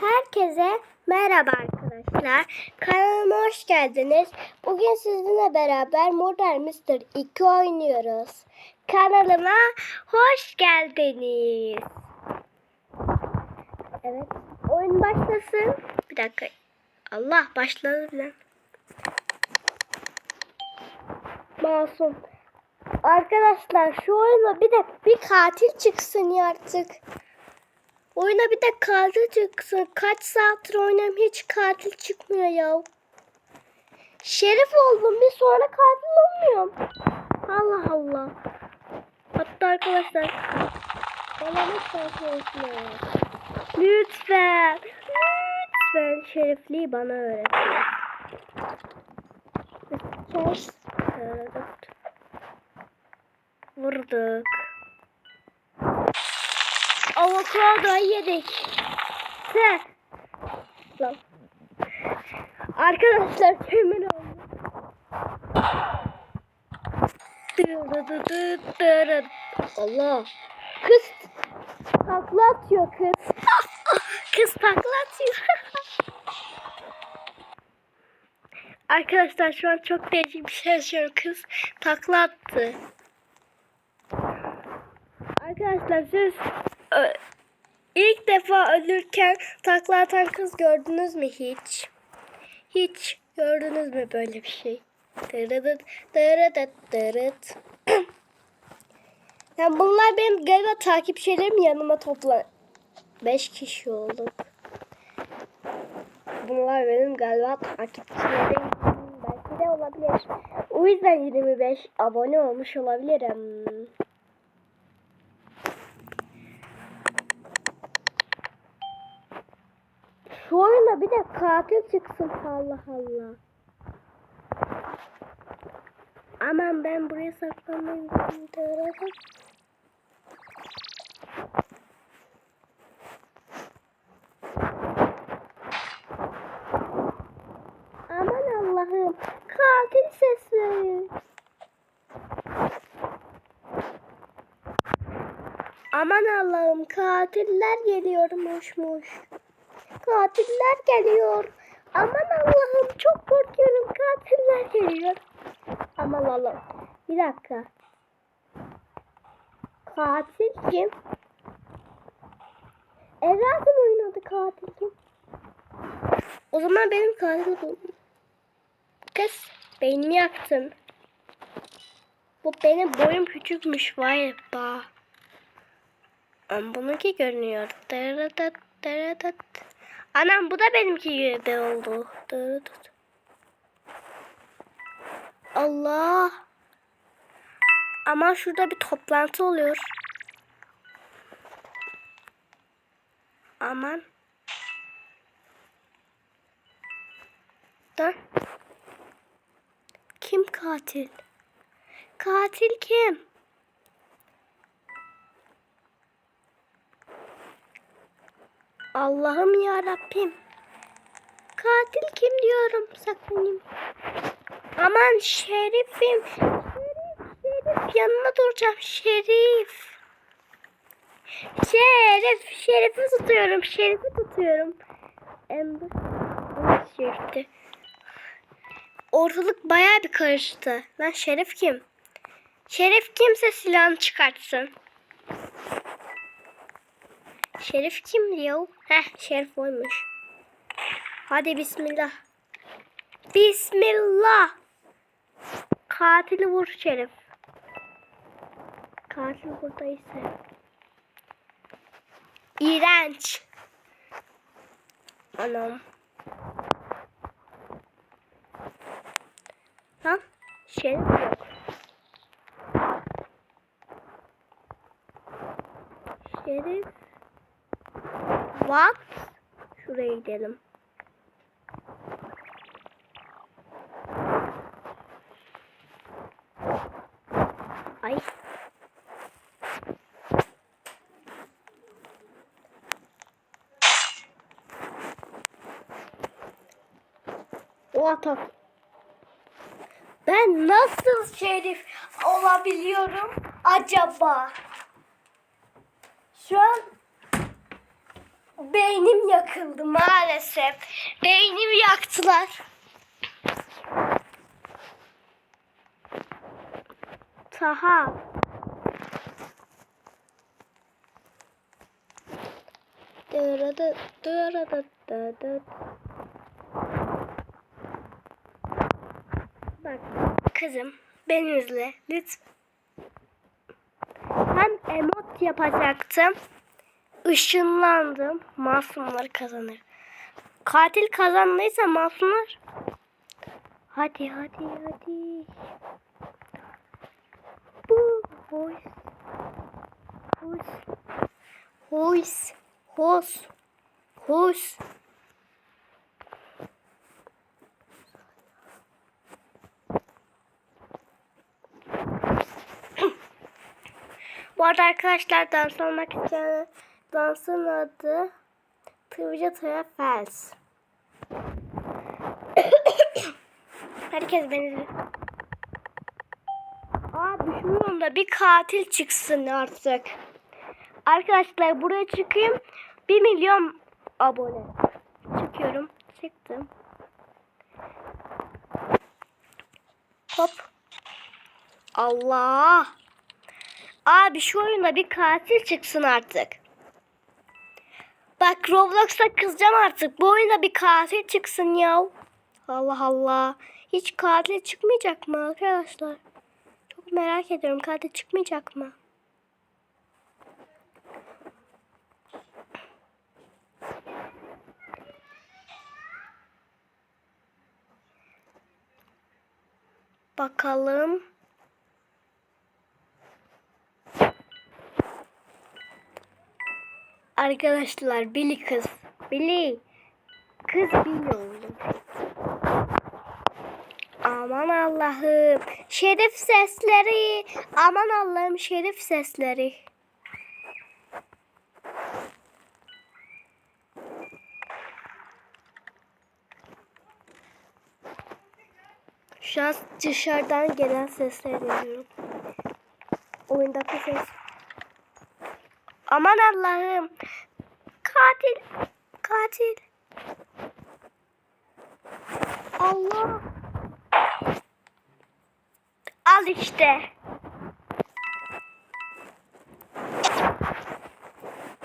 Herkese merhaba arkadaşlar. Kanalıma hoş geldiniz. Bugün sizinle beraber Modern Mystery 2 oynuyoruz. Kanalıma hoş geldiniz. Evet. Oyun başlasın. Bir dakika. Allah başladı bile. Masum. Arkadaşlar şu oyuna bir de bir katil çıksın ya artık. Oyuna bir de katil çıksın. Kaç saattir oynuyorum hiç katil çıkmıyor ya. Şerif oldum bir sonra katil olmuyorum. Allah Allah. Hatta arkadaşlar. Bana lütfen konuşma. Lütfen. Lütfen şerifliği bana öğretin. Vurduk. Avokado yedik. He. Lan. Arkadaşlar temin oldu. Allah. Kız takla atıyor kız. kız takla atıyor. Arkadaşlar şu an çok değişik bir şey yaşıyorum. Kız takla attı. Arkadaşlar siz ilk defa ölürken takla atan kız gördünüz mü hiç? Hiç gördünüz mü böyle bir şey? Dırıdıt, dırıdıt, dırıt. yani bunlar benim galiba takipçilerim yanıma topla. Beş kişi olduk. Bunlar benim galiba takipçilerim. Belki de olabilir. O yüzden 25 abone olmuş olabilirim. Oyuna bir de katil çıksın Allah Allah. Aman ben buraya saklanmayayım. Aman Allah'ım. Katil sesi. Aman Allah'ım katiller geliyormuşmuş. Katiller geliyor. Aman Allah'ım çok korkuyorum. Katiller geliyor. Aman Allah'ım. Bir dakika. Katil kim? Evladım oynadı katil kim? O zaman benim katil buldum. Kız beynimi yaktın. Bu benim boyum küçükmüş vay be. Ama bununki görünüyor. Dırıdıt dırıdıt. Anam bu da benimki gibi oldu. Dırıdıt. Allah. Ama şurada bir toplantı oluyor. Aman. Dur. Kim katil? Katil kim? Allah'ım ya Rabbim. Katil kim diyorum saklanayım. Aman şerifim. Şerif, şerif yanına duracağım. Şerif. Şerif, şerifi tutuyorum. Şerifi tutuyorum. Ember. Şerifti. Ortalık bayağı bir karıştı. Lan şerif kim? Şerif kimse silahını çıkartsın. Şerif kim diyor? Heh Şerif oymuş. Hadi bismillah. Bismillah. Katili vur Şerif. Katil buradaysa. İğrenç. Anam. Lan Şerif yok. Şerif. What? Şuraya gidelim. Ay. O atak. Ben nasıl şerif olabiliyorum acaba? Şu an beynim yakıldı maalesef. Beynimi yaktılar. Taha. Dırıdı, dırıdı, dırıdı. Bak kızım beni izle lütfen. Ben emot yapacaktım. Işınlandım. Masumlar kazanır. Katil kazandıysa masumlar. Hadi hadi hadi. Bu hoş. Hoş. Hoş. Hoş. Hoş. Bu arada arkadaşlar dans olmak için dansın adı Tıvıca Tıra Fels. Herkes beni. Aa düşünüyorum da bir katil çıksın artık. Arkadaşlar buraya çıkayım. 1 milyon abone. Çıkıyorum. Çıktım. Hop. Allah. Abi şu oyunda bir katil çıksın artık. Bak Roblox'ta kızacağım artık. Bu oyunda bir katil çıksın ya. Allah Allah. Hiç katil çıkmayacak mı arkadaşlar? Çok merak ediyorum. Katil çıkmayacak mı? Bakalım. Arkadaşlar Billy kız. Billy. Kız Billy oldu. Aman Allah'ım. Şerif sesleri. Aman Allah'ım şerif sesleri. Şu an dışarıdan gelen sesleri duyuyorum. Oyundaki ses. Aman Allah'ım. Katil. Katil. Allah. Al işte.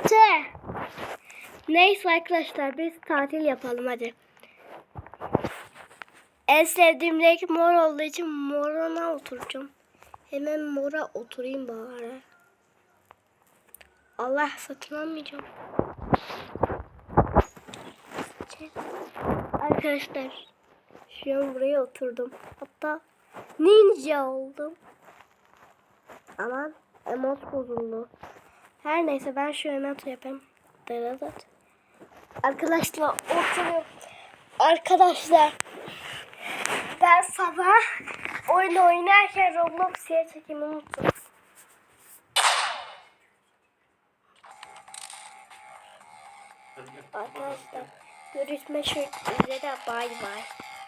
Te. Neyse arkadaşlar biz tatil yapalım hadi. En sevdiğim renk mor olduğu için moruna oturacağım. Hemen mora oturayım bari. Allah satın almayacağım. Arkadaşlar şu an buraya oturdum. Hatta ninja oldum. Aman emot bozuldu. Her neyse ben şu emot yapayım. Dırıdıt. Arkadaşlar oturuyorum. Arkadaşlar ben sabah oyun oynarken Roblox yer çekimi unuttum. Arkadaşlar görüşmek üzere bay bay.